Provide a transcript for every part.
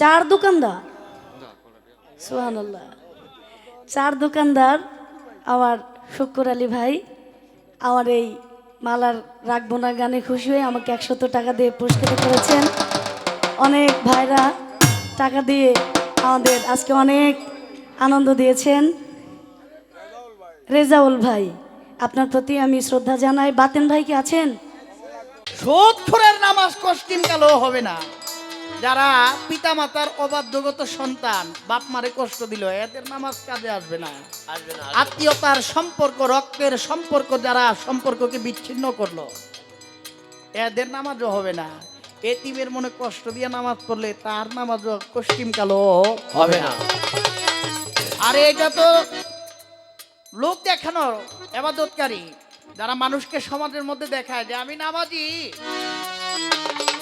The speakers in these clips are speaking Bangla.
চার দোকানদার? সোহান চার দোকানদার, আমার শুক্র আলী ভাই, আমার এই মালার রাখব না গানে খুশি হয়ে আমাকে একশত টাকা দিয়ে পুরস্কৃত করেছেন। অনেক ভাইরা টাকা দিয়ে আমাদের আজকে অনেক আনন্দ দিয়েছেন। রেজাউল ভাই আপনার প্রতি আমি শ্রদ্ধা জানাই। বাতেন ভাই কি আছেন? সোৎখরের নামাজ কষ্টিন কালো হবে না। যারা পিতামাতার অবাধ্যগত সন্তান বাপ মারে কষ্ট দিল এদের নামাজ কাজে আসবে না আসবে না। আত্মীয়তার সম্পর্ক রক্তের সম্পর্ক যারা সম্পর্ককে বিচ্ছিন্ন করল এদের নামাজও হবে না। এতিমের মনে কষ্ট দিয়ে নামাজ পড়লে তার নামাজও কষ্টিম কালো হবে না। আর এটা তো লোক দেখানো এবাদতকারী, যারা মানুষকে সমাজের মধ্যে দেখায় যে আমি নামাজি,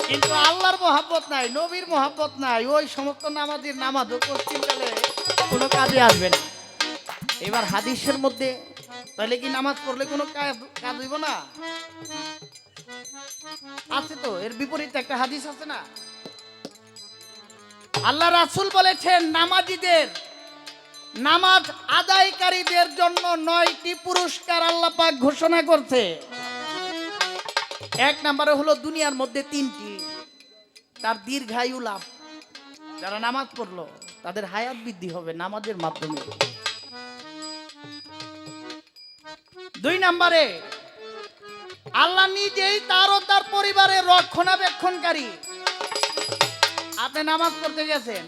কিন্তু আল্লাহর মোহাব্বত নাই, নবীর মোহাব্বত নাই, ওই সমস্ত নামাজির নামাজও পশ্চিমকালে কোনো কাজে আসবে না। এবার হাদিসের মধ্যে, তাহলে কি নামাজ পড়লে কোনো কাজ কাজ হইব না? আছে তো, এর বিপরীতে একটা হাদিস আছে না? আল্লাহ রাসুল বলেছেন, নামাজিদের নামাজ আদায়কারীদের জন্য নয়টি পুরস্কার আল্লাহ পাক ঘোষণা করছে। এক নম্বরে হলো দুনিয়ার মধ্যে তিনটি। তার দীর্ঘায়ু লাভ। যারা নামাজ পড়ল, তাদের হায়াত বৃদ্ধি হবে নামাজের মাধ্যমে। দুই নম্বরে, আল্লাহ নিজেই তার ও তার পরিবারের রক্ষণাবেক্ষণকারী। আপনি নামাজ পড়তে গেছেন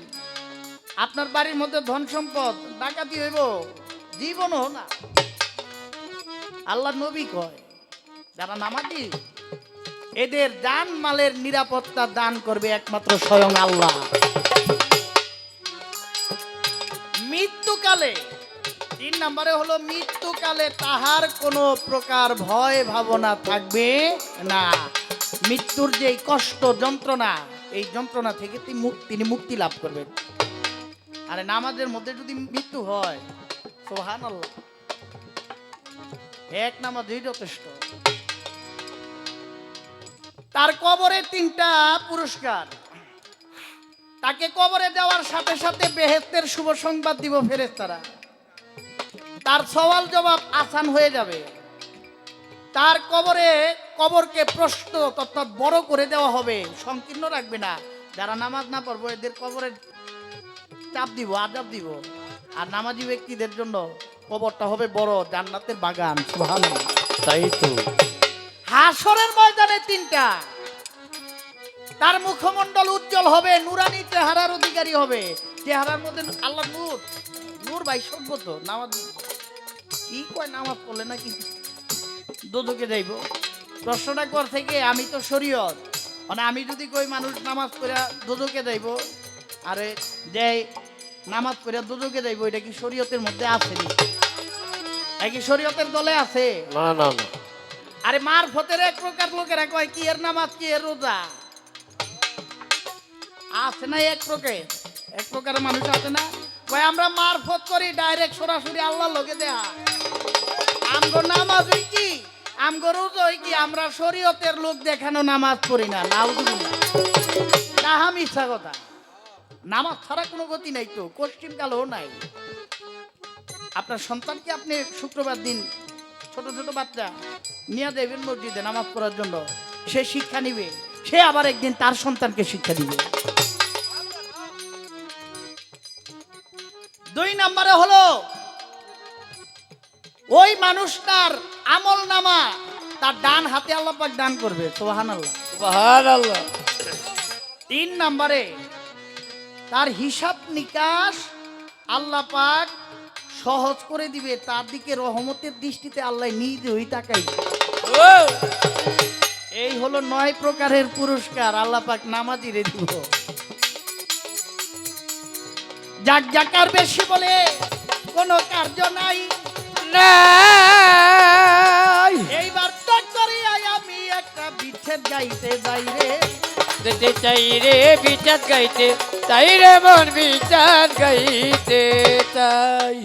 আপনার বাড়ির মধ্যে ধন সম্পদ, ডাকাতি হইব, জীবনও না। আল্লাহ নবী কয়, যারা নামাজি, এদের দান মালের নিরাপত্তা দান করবে একমাত্র স্বয়ং আল্লাহ। মৃত্যুকালে, তিন নম্বরে হলো, মৃত্যুকালে তাহার কোনো প্রকার ভয়, ভাবনা থাকবে না। মৃত্যুর যে কষ্ট, যন্ত্রণা, এই যন্ত্রণা থেকে তিনি মুক- তিনি মুক্তি লাভ করবেন। আরে নামাজের মধ্যে যদি মৃত্যু হয় সোহান এক নামাজই যথেষ্ট। তার কবরে তিনটা পুরস্কার। তাকে কবরে যাওয়ার সাথে সাথে বেহেস্তের শুভ সংবাদ দিব ফেরেস্তারা তার সওয়াল জবাব আসান হয়ে যাবে। তার কবরে কবরকে প্রশ্ন অর্থাৎ বড় করে দেওয়া হবে। সংকীর্ণ রাখবে না। যারা নামাজ না পড়ব, এদের কবরে চাপ দিব আজাব দিব। আর নামাজি ব্যক্তিদের জন্য কবরটা হবে বড় জান্নাতের বাগান সুবহানাল্লাহ। তাই তো। হাসরের ময়দানে তিনটা। তার মুখমণ্ডল উজ্জ্বল হবে নুরানি চেহারার অধিকারী হবে। চেহারার মধ্যে আল্লাহ নূর। নূর ভাই সভ্য তো নামাজ কি কয় নামাজ পড়লে নাকি? দোদকে যাইব। প্রশ্নটা কর থেকে আমি তো শরীয়ত। মানে আমি যদি কই মানুষ নামাজ পড়ে দোদকে যাইব আরে যে নামাজ পড়ে দোদকে যাইব এটা কি শরীয়তের মধ্যে আসেনি এই কি শরীয়তের দলে আছে? না না না। আরে মার ফতের এক প্রকার লোকেরা কয় কি এর নামাজ কি এর রোজা? আছে না এক প্রকার? এক প্রকার মানুষ আছে না? কয় আমরা মারফত করি ডাইরেক্ট সরাসরি আল্লাহ লোকে দেয়া আমগো নামাজ হই কি? আমগো রোজা হই কি? আমরা শরীয়তের লোক দেখানো নামাজ পড়ি না নাউজুবিল্লাহ। তাহা মিথ্যা কথা। নামাজ ছাড়া কোনো গতি নাই তো কষ্টিম কালও নাই। আপনার সন্তানকে আপনি শুক্রবার দিন ছোট ছোট বাচ্চা নিয়ে দেবেন মসজিদে নামাজ পড়ার জন্য সে শিক্ষা নিবে সে আবার একদিন তার সন্তানকে শিক্ষা দিবে। দুই নম্বরে হলো ওই মানুষটার আমল নামা তার ডান হাতে আল্লাহ পাক দান করবে সোহান আল্লাহ তিন নম্বরে তার হিসাব নিকাশ আল্লাহ পাক সহজ করে দিবে তার দিকে রহমতের দৃষ্টিতে আল্লাহ নিজেই তাকাই এই হলো নয় প্রকারের পুরস্কার আল্লাহ পাক নামাজিরে দিব। যাক জাকার বেশি বলে কোনো কার্য নাই। এইবার ত্যাগ করি আই আমি একটা বিচ্ছেদ গাইতে যাই রে। যেতে চাই রে বিচার গাইতে তাই রে মন বিচার গাইতে চাই।